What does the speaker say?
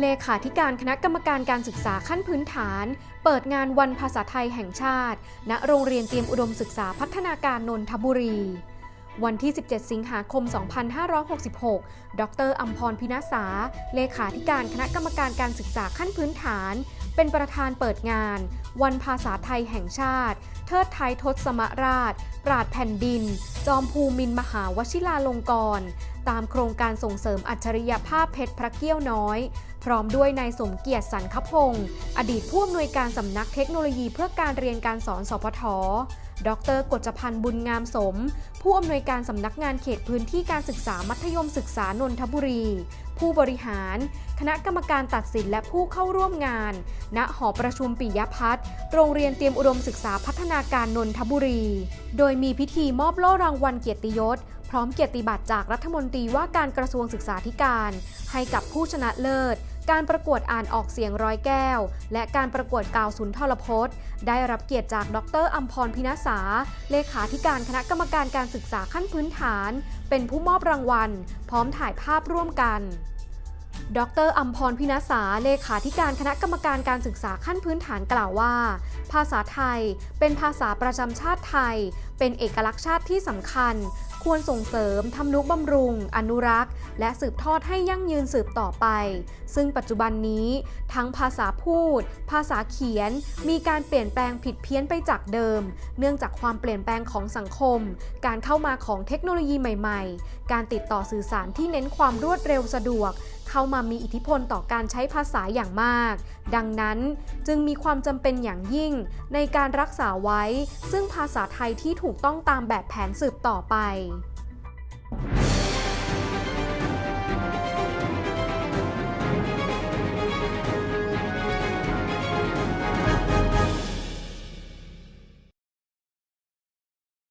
เลขาธิการคณะกรรมการการศึกษาขั้นพื้นฐาน เปิดงานวันภาษาไทยแห่งชาติ ณ โรงเรียนเตรียมอุดมศึกษาพัฒนาการนนทบุรี วันที่ 17 สิงหาคม 2566 ดรอัมพรพินาสา เลขาธิการคณะกรรมการการศึกษาขั้นพื้นฐาน เป็นประธานเปิดงาน วันภาษาไทยแห่งชาติ เทิดไทยทศมราช ปราดแผ่นดิน จอมภูมินมหาวชิราลงกรณ์ตามโครงการส่งเสริมอัจฉริยภาพเพชรพระเกี้ยวน้อย พร้อมด้วยนายสมเกียรติสันคพงศ์อดีตผู้อำนวยการสำนักเทคโนโลยีเพื่อการเรียนการสอนสพทดรกฎจพันธ์บุญงามสม ผู้อำนวยการสำนักงานเขตพื้นที่การศึกษามัธยมศึกษานนทบุรี ผู้บริหาร คณะกรรมการตัดสินและผู้เข้าร่วมงาน ณหอประชุมปิยพัฒน์โรงเรียนเตรียมอุดมศึกษาพัฒนาการนนทบุรี โดยมีพิธีมอบโล่รางวัลเกียรติยศ พร้อมเกียรติบัตรจากรัฐมนตรีว่าการกระทรวงศึกษาธิการ ให้กับผู้ชนะเลิศ การประกวดอ่านออกเสียงร้อยแก้ว และการประกวดกล่าวสุนทรพจน์ ได้รับเกียรติจากดรอัมพรพินาสา เลขาธิการคณะกรรมการการศึกษาขั้นพื้นฐาน เป็นผู้มอบรางวัล พร้อมถ่ายภาพร่วมกันดรอัมพรพินาสาเลขาธิการคณะกรรมการการศึกษาขั้นพื้นฐานกล่าวว่า ภาษาไทย เป็นภาษาประจำชาติไทย เป็นเอกลักษณ์ชาติที่สำคัญ ควรส่งเสริมทำนุบำรุง อนุรักษ์ และสืบทอดให้ยั่งยืนสืบต่อไป ซึ่งปัจจุบันนี้ ทั้งภาษาพูด ภาษาเขียน มีการเปลี่ยนแปลงผิดเพี้ยนไปจากเดิม เนื่องจากความเปลี่ยนแปลงของสังคม การเข้ามาของเทคโนโลยีใหม่ ๆ การติดต่อสื่อสารที่เน้นความรวดเร็วสะดวก เข้ามามีอิทธิพลต่อการใช้ภาษาอย่างมาก ดังนั้นจึงมีความจำเป็นอย่างยิ่งในการรักษาไว้ ซึ่งภาษาไทยที่ถูกต้องตามแบบแผนสืบต่อไป